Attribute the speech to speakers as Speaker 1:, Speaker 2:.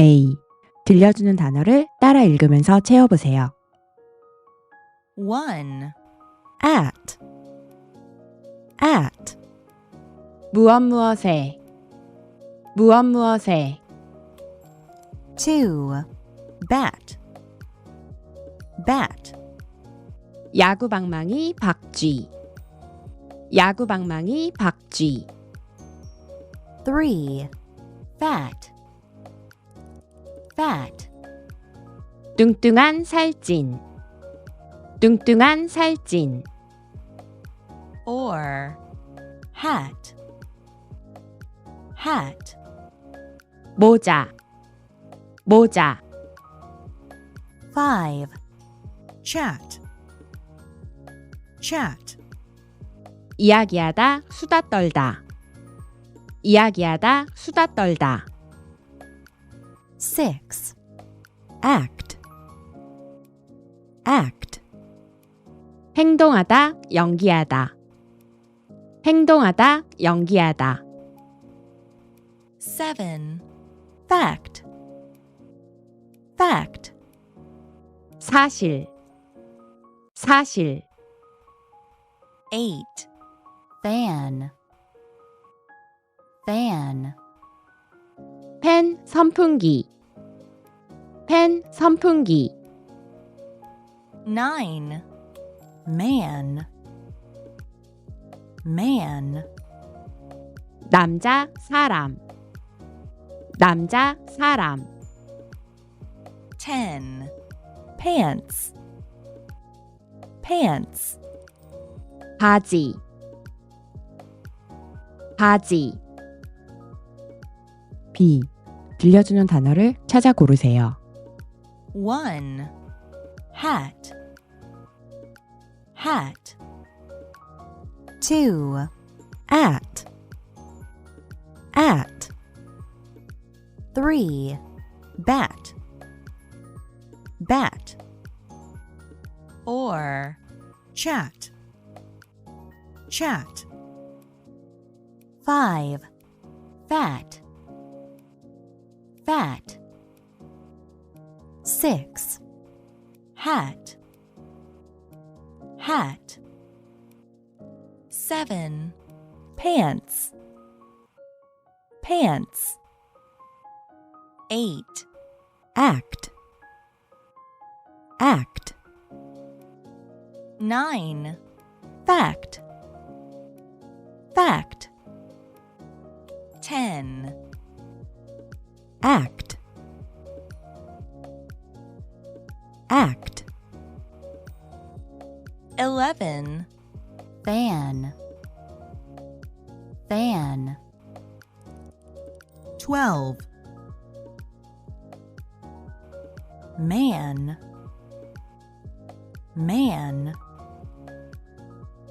Speaker 1: A. 들려주는 단어를 따라 읽으면서 채워보세요.
Speaker 2: 1.
Speaker 3: at, at,
Speaker 1: 무엇 무엇에 무엇 무엇에
Speaker 3: 2. bat, bat,
Speaker 1: 야구 방망이 박쥐 야구 방망이 박쥐
Speaker 3: 3. fat, fat,
Speaker 1: 뚱뚱한 살찐. 뚱뚱한 살찐.
Speaker 2: 4.
Speaker 3: hat, hat,
Speaker 1: 모자. 모자.
Speaker 3: 5. chat, chat,
Speaker 1: 이야기하다 수다 떨다. 이야기하다 수다 떨다
Speaker 3: 6. act, act,
Speaker 1: 행동하다 연기하다. 행동하다 연기하다.
Speaker 2: 7.
Speaker 3: fact, fact,
Speaker 1: 사실. 사실.
Speaker 2: 8.
Speaker 3: fan, fan,
Speaker 1: 펜 선풍기 펜 선풍기.
Speaker 2: 9.
Speaker 3: man, man,
Speaker 1: 남자 사람. 남자 사람.
Speaker 2: 10.
Speaker 3: pants, pants,
Speaker 1: 바지. 바지. B 들려주는 단어를 찾아 고르세요.
Speaker 2: 1.
Speaker 3: hat, hat, 2. at, at, 3. bat, bat,
Speaker 2: or.
Speaker 3: Chat, chat, 5. fat, fat, 6. hat, hat,
Speaker 2: 7.
Speaker 3: pants, pants,
Speaker 2: 8.
Speaker 3: act, act,
Speaker 2: 9.
Speaker 3: fact, fact,
Speaker 2: 10.
Speaker 3: act, act,
Speaker 2: 11.
Speaker 3: fan, fan,
Speaker 2: 12.
Speaker 3: man, man,